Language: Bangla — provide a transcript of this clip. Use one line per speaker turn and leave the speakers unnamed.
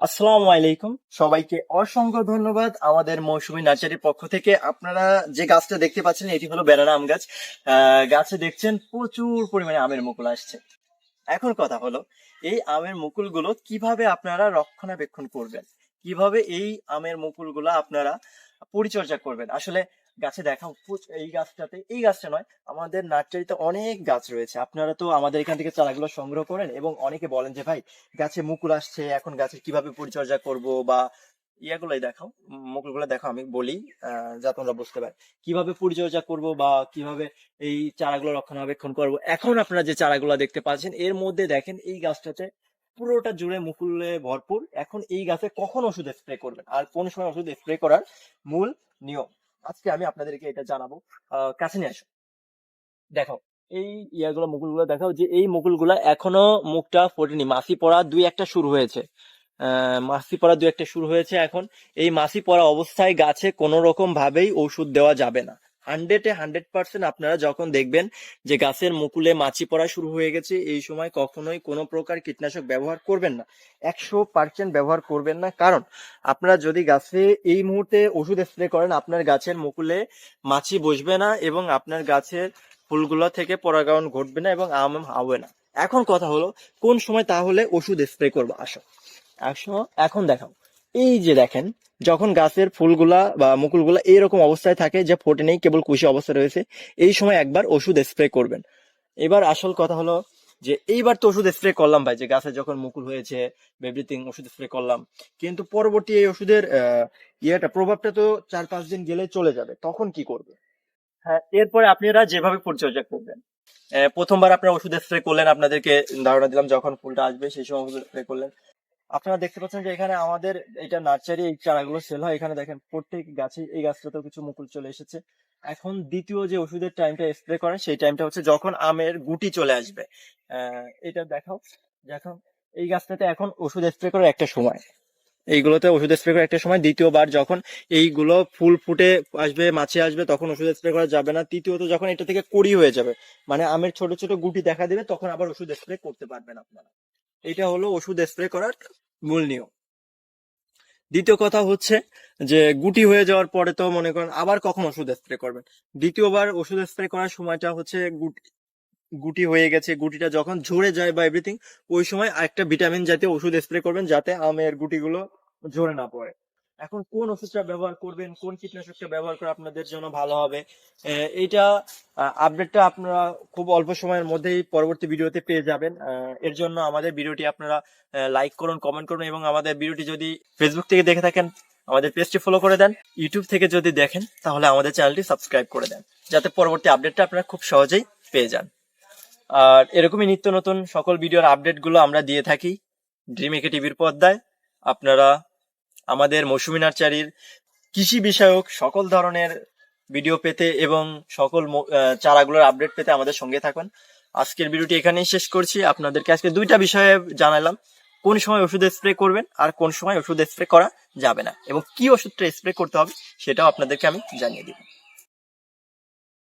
আসসালামু আলাইকুম। সবাইকে অসংখ্য ধন্যবাদ আমাদের মৌসুমী নার্সারির পক্ষ থেকে। আপনারা যে গাছটা দেখতে পাচ্ছেন, এটি হলো বেনানা আম গাছ। গাছে দেখছেন প্রচুর পরিমাণে আমের মুকুল আসছে। এখন কথা হলো, এই আমের মুকুলগুলো কীভাবে আপনারা রক্ষণাবেক্ষণ করবেন? কীভাবে এই আমের মুকুলগুলো আপনারা পরিচর্যা করবেন? আসলে গাছে প্রচ- এই গাছটাতে, এই গাছটা নয়, আমাদের নার্সারিতে অনেক গাছ রয়েছে। আপনারা তো আমাদের এখান থেকে চারাগুলো সংগ্রহ করেন এবং অনেকে বলেন যে, ভাই, গাছে মুকুল আসছে, এখন গাছের কীভাবে পরিচর্যা করব? বা ইয়াগুলাই দেখাও মুকুলগুলো দেখাও, আমি বলি যা তোমরা বুঝতে পার, কীভাবে পরিচর্যা করব বা কীভাবে এই চারাগুলো রক্ষণাবেক্ষণ করব? এখন আপনারা যে চারাগুলো দেখতে পাচ্ছেন, এর মধ্যে দেখেন এই গাছটাতে পুরোটা জুড়ে মুকুলে ভরপুর। এখন এই গাছে কখন ওষুধ স্প্রে করবেন? আর কোন সময় ওষুধ স্প্রে করার মূল নিয়ম? আজকে আমি আপনাদেরকে এটা জানাব। কাছে নিয়ে আসো। দেখো, এই ইয়াগুলো, মুকুলগুলো দেখাও যে এই মুকুলগুলো এখনও মুখটা ফোটেনি। মাসি পড়া দুই একটা শুরু হয়েছে। মাসি পড়া দুই একটা শুরু হয়েছে এখন। এই মাসি পড়া অবস্থায় গাছে কোনো রকম ভাবেই ওষুধ দেওয়া যাবে না। হান্ড্রেডে হান্ড্রেড পার্সেন্ট আপনারা যখন দেখবেন যে গাছের মুকুলে মাছি পড়া শুরু হয়ে গেছে, এই সময় কখনোই কোনো প্রকার কীটনাশক ব্যবহার করবেন না। একশো পার্সেন্ট ব্যবহার করবেন না। কারণ আপনারা যদি গাছে এই মুহূর্তে ওষুধ স্প্রে করেন, আপনার গাছের মুকুলে মাছি বসবে না এবং আপনার গাছের ফুলগুলো থেকে পরাগায়ন ঘটবে না এবং আম হবে না। এখন কথা হলো, কোন সময় তাহলে ওষুধ স্প্রে করব? আসো। আসো, এখন দেখাও। এই যে দেখেন যখন গাছের ফুলগুলা বা মুকুলগুলা এইরকম অবস্থায় থাকে যে ফোটে নেই কেবল কুশি অবস্থা রয়েছে এই সময় একবার ওষুধ স্প্রে করবেন। এবার আসল কথা হলো যে এইবার তো ওষুধ স্প্রে করলাম ভাই যে গাছে যখন মুকুল হয়েছে এভরিথিং ওষুধ স্প্রে করলাম। কিন্তু পরবর্তী এই ওষুধের আহ, ইয়েটা প্রভাবটা তো চার পাঁচ দিন গেলে চলে যাবে তখন কি করবে? হ্যাঁ এরপরে আপনারা যেভাবে পরিচর্যা করবেন। আহ, প্রথমবার আপনারা ওষুধ স্প্রে করলেন আপনাদেরকে ধারণা দিলাম যখন ফুলটা আসবে সেই সময় ওষুধ স্প্রে করলেন। আপনারা দেখতে পাচ্ছেন যে এখানে আমাদের এটা নার্সারি, এই চারাগুলো সেল হয়। এখানে দেখেন প্রত্যেক গাছে এই গাছটাতেও কিছু মুকুল চলে এসেছে। এখন দ্বিতীয় যে ওষুধের টাইমটা স্প্রে করেন, সেই টাইমটা হচ্ছে যখন আমের গুটি চলে আসবে। এটা দেখাও। দেখো এই গাছটাতে এখন ওষুধ স্প্রে করার একটা সময়। এইগুলোতে ওষুধ স্প্রে করার একটা সময়। দ্বিতীয়বার যখন এইগুলো ফুল ফুটে আসবে, মাছে আসবে, তখন ওষুধ স্প্রে করা যাবে না। তৃতীয়ত যখন এটা থেকে কড়ি হয়ে যাবে মানে আমের ছোট ছোট গুটি দেখা দেবে, তখন আবার ওষুধ স্প্রে করতে পারবেন আপনারা। এটা হলো ওষুধ স্প্রে করার মূল নিয়ম। দ্বিতীয় কথা হচ্ছে যে গুটি হয়ে যাওয়ার পরে তো মনে করেন আবার কখন ওষুধ স্প্রে করবেন। দ্বিতীয়বার ওষুধ স্প্রে করার সময়টা হচ্ছে গুটি গুটি হয়ে গেছে, গুটিটা যখন ঝরে যায় বা এভরিথিং ওই সময় একটা ভিটামিন জাতীয় ওষুধ স্প্রে করবেন যাতে আমের গুটিগুলো ঝরে না পড়ে। এখন কোন ওষুধটা ব্যবহার করবেন, কোন কীটনাশকটা ব্যবহার করে আপনাদের জন্য ভালো হবে এইটা আপডেটটা আপনারা খুব অল্প সময়ের মধ্যেই পরবর্তী ভিডিওতে পেয়ে যাবেন। এর জন্য আমাদের ভিডিওটি আপনারা লাইক করুন কমেন্ট করুন এবং আমাদের ভিডিওটি যদি ফেসবুক থেকে দেখে থাকেন, আমাদের পেজটি ফলো করে দেন। ইউটিউব থেকে যদি দেখেন, তাহলে আমাদের চ্যানেলটি সাবস্ক্রাইব করে দেন, যাতে পরবর্তী আপডেটটা আপনারা খুব সহজেই পেয়ে যান। আর এরকমই নিত্য নতুন সকল ভিডিওর আপডেটগুলো আমরা দিয়ে থাকি। ড্রিম একে টিভির পর্দায়। আপনারা আমাদের মৌসুমী নার্চারির কৃষি বিষয়ক সকল ধরনের ভিডিও পেতে এবং সকল চারাগুলোর আপডেট পেতে আমাদের সঙ্গে থাকুন। আজকের ভিডিওটি এখানেই শেষ করছি। আপনাদেরকে আজকে দুইটা বিষয়ে জানালাম। কোন সময় ওষুধ স্প্রে করবেন আর কোন সময় ওষুধ স্প্রে করা যাবে না এবং কি ওষুধটা স্প্রে করতে হবে সেটাও আপনাদেরকে আমি জানিয়ে দিব।